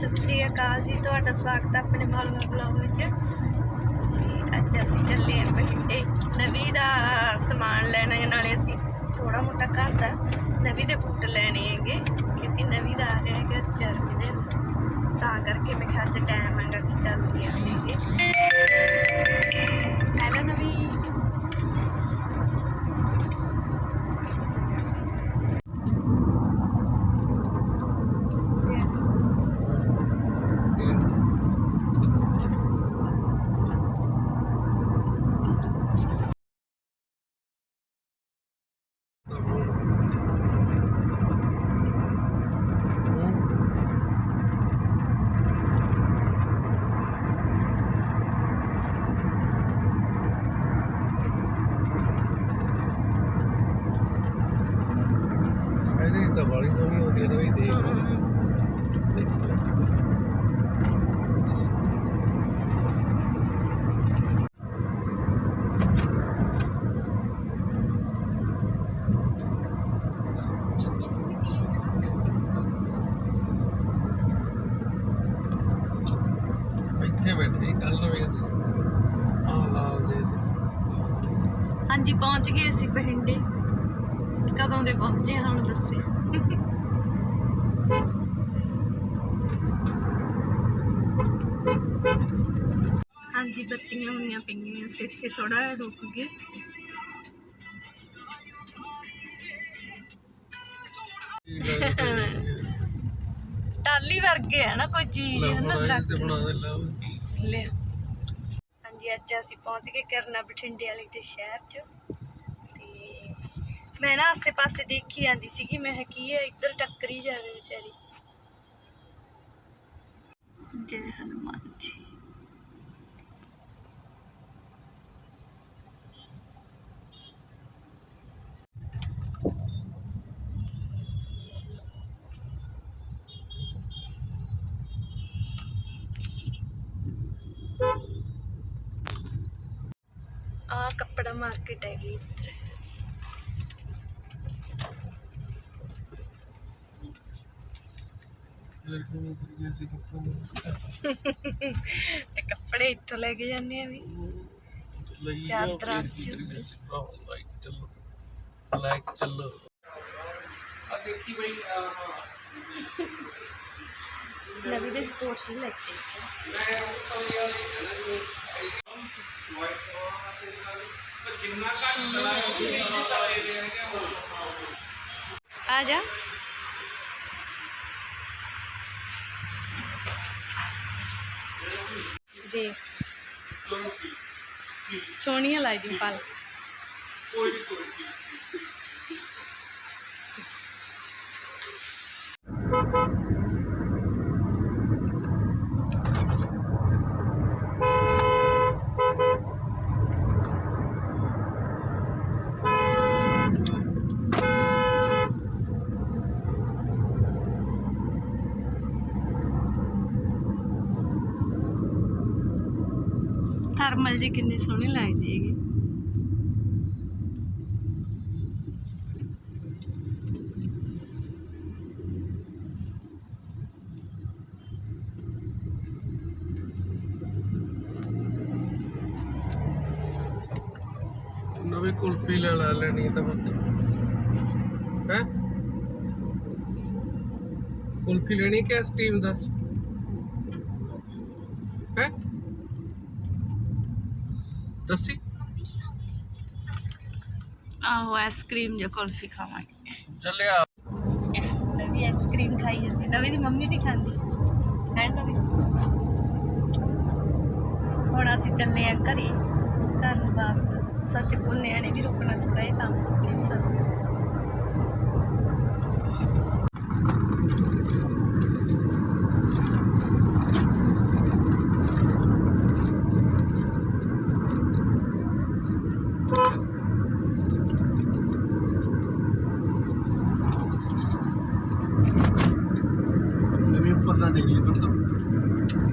ਸਤਿ ਸ੍ਰੀ ਅਕਾਲ ਜੀ, ਤੁਹਾਡਾ ਸਵਾਗਤ ਹੈ ਆਪਣੇ ਮਾਲਵਾ ਬਲੌਗ ਵਿੱਚ। ਅੱਜ ਅਸੀਂ ਚੱਲੇ ਹਾਂ ਬਠਿੰਡੇ ਨਵੀਂ ਦਾ ਸਮਾਨ ਲੈਣ, ਨਾਲੇ ਅਸੀਂ ਥੋੜਾ ਮੋਟਾ ਘਰ ਦਾ ਨਵੀਂ ਦੇ ਬੂਟ ਲੈਣੇ ਹੈਗੇ, ਕਿਉਂਕਿ ਨਵੀਂ ਦਾ ਆ ਰਿਹਾ ਹੈਗਾ ਜਨਮ ਦਿਨ। ਤਾਂ ਕਰਕੇ ਮੈਂ ਕਿਹਾ ਅੱਜ ਟਾਈਮ ਹੈਗਾ, ਅਸੀਂ ਚੱਲਦੇ ਆਂਗੇ ਹੈਲੋ ਨਵੀਂ ਇਹਦੀ ਤਾਂ ਬੜੀ ਸੋਹਣੀ ਹੁੰਦੀ ਹੈ ਵੀ ਦੇਖ ਇੱਥੇ ਬੈਠੇ ਕੱਲ ਨੂੰ ਵੀ ਅਸੀਂ। ਲਾਲ ਦੇ ਹਾਂਜੀ, ਪਹੁੰਚ ਗਏ ਅਸੀਂ ਬਠਿੰਡੇ। ਕਦੋਂ ਦੇ ਪਹੁੰਚੇ ਹਾਂ ਹੁਣ ਦੱਸੇ। ਹਾਂਜੀ ਬੱਤੀਆਂ ਹੋਈਆਂ ਪਈਆਂ ਅਸੀਂ ਇੱਥੇ ਥੋੜਾ ਰੁਕ ਗਏ। ਟਾਲੀ ਵਰਗੇ ਹੈ ਨਾ ਕੋਈ ਚੀਜ਼ ਹੈ ਨਾ ਦਰਖਤ ਲਾ ਹਾਂਜੀ ਅੱਜ ਅਸੀਂ ਪਹੁੰਚ ਗਏ ਕਰਨਾ ਬਠਿੰਡੇ ਵਾਲੀ ਦੇ ਸ਼ਹਿਰ 'ਚ। ਮੈਂ ਨਾ ਆਸੇ ਪਾਸੇ ਦੇਖੀ ਜਾਂਦੀ ਸੀਗੀ ਮੈਂ ਕਿਹਾ ਕੀ ਹੈ ਇੱਧਰ ਟੱਕਰੀ ਜਾਵੇ ਵਿਚਾਰੀ। ਜੈ ਹਨੂਮਾਨ ਜੀ। ਆ ਕੱਪੜਾ ਮਾਰਕੀਟ ਹੈਗੀ ਇੱਧਰ। ਕੱਪੜੇ ਤੇ ਕੱਪੜੇ ਇੱਥੋਂ ਲੈ ਕੇ ਜਾਂਦੇ ਆ ਵੀ। ਲਈ ਚਾਦਰਾਂ ਲਾਈਕ ਚੱਲੋ ਲਾਈਕ ਚੱਲੋ। ਆ ਦੇਖੀ ਬਈ ਨਵੀਂ ਦੇ ਸਪੋਰਟ ਸ਼ੂ ਲੈ ਕੇ ਆਈ। ਆ। ਆ ਜਾ। ਜੀ। ਸੋਹਣੀਆਂ ਲੱਗਦੀ ਪਲ। ਥਰਮਲ ਜੀ ਕਿੰਨੇ ਸੋਹਣੇ ਲੱਗਦੇ ਹੈਗੇ। ਨਵੀਂ ਕੁਲਫੀ ਲੈ ਲੈ ਲੈਣੀ ਤਾਂ ਬੱਤ ਹੈ? ਕੁਲਫੀ ਲੈਣੀ ਕਿ ਸਟੀਮ ਦੱਸ ਹੈ ਦੱਸੀ? ਆਹੋ ਆਈਸਕ੍ਰੀਮ ਜਾਂ ਕੁਲਫੀ ਖਾਵਾਂਗੇ। ਚੱਲਿਆ। ਨਵੀਂ ਆਈਸਕ੍ਰੀਮ ਖਾਈ ਜਾਂਦੀ। ਨਵੀਂ ਦੀ ਮੰਮੀ ਵੀ ਖਾਂਦੀ। ਹੈ ਨਵੀਂ? ਹੁਣ ਅਸੀਂ ਚੱਲੇ ਆ ਘਰੇ। ਘਰ ਨੂੰ ਵਾਪਸ। ਸੱਚ ਕੋਨਿਆਂ ਨੇ ਵੀ ਰੁਕਣਾ ਥੋੜਾ ਜਿਹਾ ਕੰਮ ਉੱਥੇ ਵੀ ਸਾਨੂੰ ਨਾ ਦੇਖ ਲਈ ਪੁੱਤ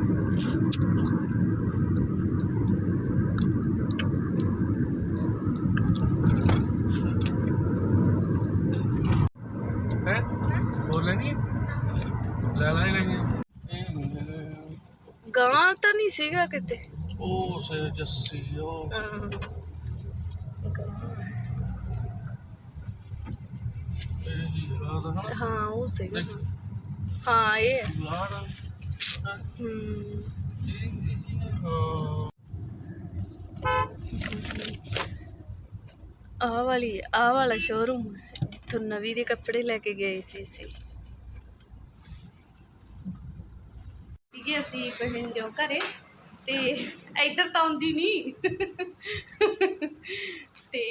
ਹੈ? ਬੋਲੇ ਨਹੀਂ ਲੈ ਲੈ ਲੈਣੀ ਇਹ ਗਾਂ ਤਾਂ ਨਹੀਂ ਸੀਗਾ ਕਿਤੇ। ਉਹ ਸੇ ਜੱਸੀ ਉਹ ਹਾਂ। ਉਹ ਸੀਗਾ ਹਾਂ ਇਹ ਹੈ। ਲਾੜ ਹਮ ਹਾਂ। ਆਹ ਵਾਲੀ ਆਹ ਵਾਲਾ ਸ਼ੋਰੂਮ ਜਿੱਥੋਂ ਨਵੀਂ ਦੇ ਕੱਪੜੇ ਲੈ ਕੇ ਗਏ ਸੀ ਸੀ ਸੀਗੇ ਅਸੀਂ ਬਹਿੰਦਿਓ ਘਰੇ ਤੇ ਇੱਧਰ ਤਾਂ ਆਉਂਦੀ ਨਹੀਂ ਤੇ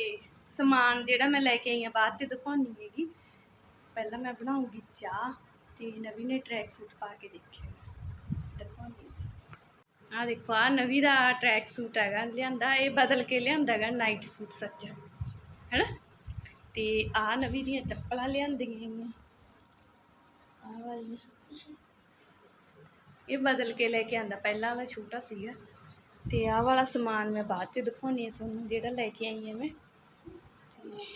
ਸਮਾਨ ਜਿਹੜਾ ਮੈਂ ਲੈ ਕੇ ਆਈ ਆ ਬਾਅਦ ਚ ਦਿਖਾਉਣੀ ਹੈਗੀ। ਪਹਿਲਾਂ ਮੈਂ ਬਣਾਉਂਗੀ ਚਾਹ। ਤੇ ਨਵੀਂ ਨੇ ਟਰੈਕ ਸੂਟ ਪਾ ਕੇ ਦੇਖਿਆ। ਦਿਖਾਉਣੀ ਆ ਦੇਖੋ ਆ ਨਵੀਂ ਦਾ ਟਰੈਕ ਸੂਟ ਹੈਗਾ, ਲਿਆਂਦਾ, ਇਹ ਬਦਲ ਕੇ ਲਿਆਂਦਾ ਹੈਗਾ ਨਾਈਟ ਸੂਟ ਸੱਚ ਹੈਨਾ? ਤੇ ਆ ਨਵੀਂ ਦੀਆਂ ਚੱਪਲਾਂ ਲਿਆਂਦੀਆਂ ਹੈਗੀਆਂ। ਆ ਵਾਲੀਆਂ ਇਹ ਬਦਲ ਕੇ ਲੈ ਕੇ ਆਂਦਾ, ਪਹਿਲਾਂ ਵਾਲਾ ਛੋਟਾ ਸੀਗਾ। ਤੇ ਆਹ ਵਾਲਾ ਸਮਾਨ ਮੈਂ ਬਾਅਦ ਚ ਦਿਖਾਉਣੀ ਹੈ ਤੁਹਾਨੂੰ, ਜਿਹੜਾ ਲੈ ਕੇ ਆਈ ਹਾਂ ਮੈਂ। ਤੇ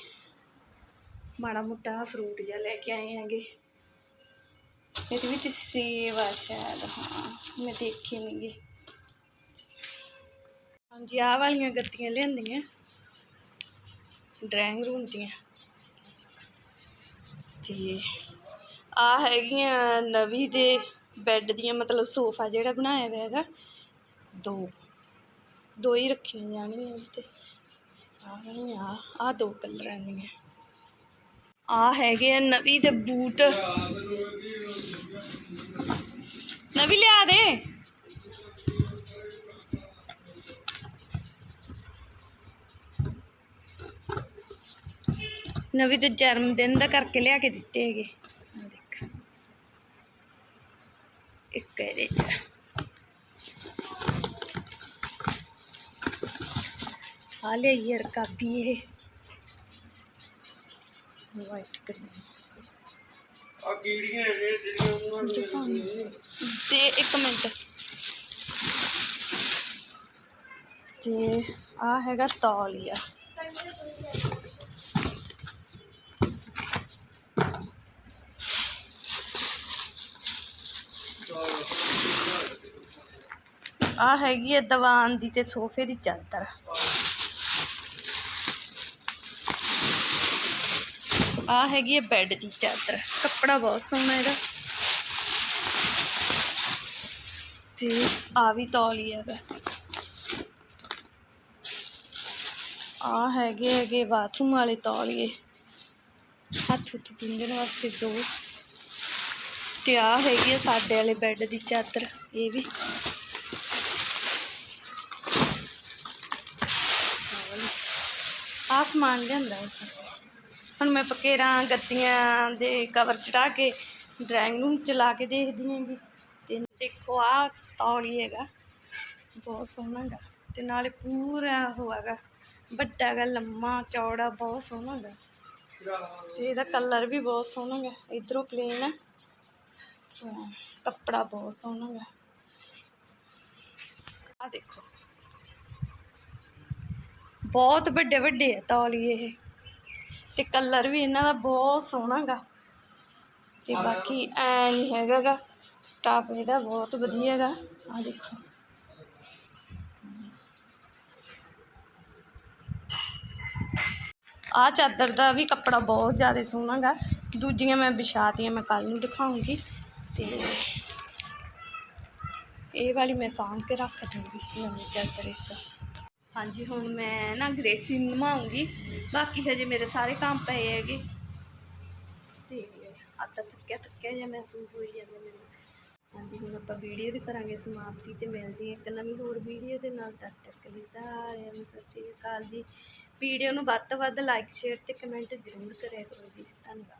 ਮਾੜਾ ਮੋਟਾ ਫਰੂਟ ਜਿਹਾ ਲੈ ਕੇ ਆਏ ਹੈਗੇ। ਇਹਦੇ ਵਿੱਚ ਸੇਬ ਆ ਸ਼ਾਇਦ ਹਾਂ ਮੈਂ ਦੇਖੀ ਨਹੀਂ ਹਾਂਜੀ ਆਹ ਵਾਲੀਆਂ ਗੱਦੀਆਂ ਲਿਆਂਦੀਆਂ ਡਰਾਇੰਗ ਰੂਮ ਦੀਆਂ ਤੇ ਆ ਹੈਗੀਆਂ ਨਵੀਂ ਦੇ ਬੈੱਡ ਦੀਆਂ, ਮਤਲਬ ਸੋਫਾ ਜਿਹੜਾ ਬਣਾਇਆ ਹੋਇਆ ਹੈਗਾ, ਦੋ। ਦੋ ਹੀ ਰੱਖੀਆਂ ਜਾਣਗੀਆਂ ਇਹਦੇ ਤੇ। ਆ ਵਾਲੀਆਂ ਆ ਦੋ ਕਲਰਾਂ ਦੀਆਂ ਆ ਹੈਗੇ ਆ ਨਵੀਂ ਦੇ ਬੂਟ। ਨਵੀਂ ਲਿਆ ਦੇ। ਨਵੀਂ ਦੇ ਜਨਮ ਦਿਨ ਦਾ ਕਰਕੇ ਲਿਆ ਕੇ ਦਿੱਤੇ ਹੈਗੇ। ਆ ਦੇਖ। ਇੱਕ ਇਹਦੇ ਚ। ਆ ਲੈ ਯਾਰ ਕਾਪੀ ਇਹ। ਵਾਈਟ ਕਰੀਮ ਆ ਕੀੜੀਆਂ ਇਹ ਜਿਹੜੀਆਂ ਉਹਨਾਂ ਤੇ ਇੱਕ ਮਿੰਟ। ਤੇ ਆ ਹੈਗਾ ਤੌਲੀਆ। ਆ ਹੈਗੀ ਹੈ ਦੀਵਾਨ ਦੀ ਤੇ ਸੋਫੇ ਦੀ ਚਾਦਰ। ਆ ਹੈਗੀ ਹੈ ਬੈੱਡ ਦੀ ਚਾਦਰ। ਕੱਪੜਾ ਬਹੁਤ ਸੋਹਣਾ ਇਹਦਾ। ਤੇ ਆ ਵੀ ਤੌਲੀ ਹੈਗਾ ਆ ਹੈਗੇ ਹੈਗੇ ਬਾਥਰੂਮ ਵਾਲੇ ਤੌਲੀਏ ਹੱਥ ਉੱਤੇ ਪਿੰਜਣ ਵਾਸਤੇ ਦੋ। ਤੇ ਆ ਹੈਗੀ ਆ ਸਾਡੇ ਵਾਲੇ ਬੈੱਡ ਦੀ ਚਾਦਰ, ਇਹ ਵੀ। ਆ ਸਮਾਨ ਲਿਆਂਦਾ ਸੀ ਹੁਣ ਮੈਂ ਪਕੇਰਾਂ, ਗੱਤੀਆਂ ਦੇ ਕਵਰ ਚੜਾ ਕੇ ਡਰਾਇੰਗ ਰੂਮ ਚ ਲਾ ਕੇ ਦੇਖਦੀ ਹੈਗੀ। ਤੇ ਦੇਖੋ ਆ ਤੌਲੀ ਹੈਗਾ, ਬਹੁਤ ਸੋਹਣਾ ਹੈਗਾ। ਤੇ ਨਾਲੇ ਪੂਰਾ ਉਹ ਹੈਗਾ, ਵੱਡਾ ਹੈਗਾ, ਲੰਮਾ, ਚੌੜਾ, ਬਹੁਤ ਸੋਹਣਾ ਹੈਗਾ। ਤੇ ਇਹਦਾ ਕਲਰ ਵੀ ਬਹੁਤ ਸੋਹਣਾ ਹੈਗਾ, ਇਧਰੋਂ ਪਲੇਨ ਹੈ। ਕੱਪੜਾ ਬਹੁਤ ਸੋਹਣਾ ਹੈਗਾ। ਆ ਦੇਖੋ, ਬਹੁਤ ਵੱਡੇ ਵੱਡੇ ਆ ਤੌਲੀਏ ਇਹ। ਤੇ ਕਲਰ ਵੀ ਇਹਨਾਂ ਦਾ ਬਹੁਤ ਸੋਹਣਾ ਗਾ ਤੇ ਬਾਕੀ ਐ ਨਹੀਂ ਹੈਗਾ ਗਾ ਸਟਾਫ ਇਹਦਾ ਬਹੁਤ ਵਧੀਆ ਗਾ ਆ ਦੇਖੋ। ਆ ਚਾਦਰ ਦਾ ਵੀ ਕੱਪੜਾ ਬਹੁਤ ਜ਼ਿਆਦਾ ਸੋਹਣਾ ਗਾ ਦੂਜੀਆਂ ਮੈਂ ਵਿਛਾਤੀਆਂ ਮੈਂ ਕੱਲ ਨੂੰ ਦਿਖਾਉਂਗੀ। ਤੇ ਇਹ ਵਾਲੀ ਮੈਂ ਸਾਂਭ ਕੇ ਰੱਖ ਦੂੰਗੀ ਨਵੀਂ ਚਾਦਰ ਇੱਕ। ਹਾਂਜੀ ਹੁਣ ਮੈਂ ਨਾ ਗ੍ਰੇਸੀ ਨਵਾਉਂਗੀ ਬਾਕੀ ਹਜੇ ਮੇਰੇ ਸਾਰੇ ਕੰਮ ਪਏ ਹੈਗੇ। ਤੇ ਆਤਾ ਥੱਕਿਆ ਥੱਕਿਆ ਜਿਹਾ ਮਹਿਸੂਸ ਹੋਈ ਜਾਂਦਾ ਮੈਨੂੰ। ਹਾਂਜੀ, ਹੁਣ ਆਪਾਂ ਵੀਡੀਓ ਦੀ ਕਰਾਂਗੇ ਸਮਾਪਤੀ ਤੇ ਮਿਲਦੀ ਹਾਂ ਇੱਕ ਨਵੀਂ ਹੋਰ ਵੀਡੀਓ ਦੇ ਨਾਲ। ਤਦ ਤੱਕ ਲਈ ਸਾਰਿਆਂ ਨੂੰ ਸਤਿ ਸ਼੍ਰੀ ਅਕਾਲ ਜੀ। ਵੀਡੀਓ ਨੂੰ ਵੱਧ ਤੋਂ ਵੱਧ ਲਾਈਕ ਸ਼ੇਅਰ ਤੇ ਕਮੈਂਟ ਜ਼ਰੂਰ ਕਰਿਆ ਕਰੋ ਜੀ। ਧੰਨਵਾਦ।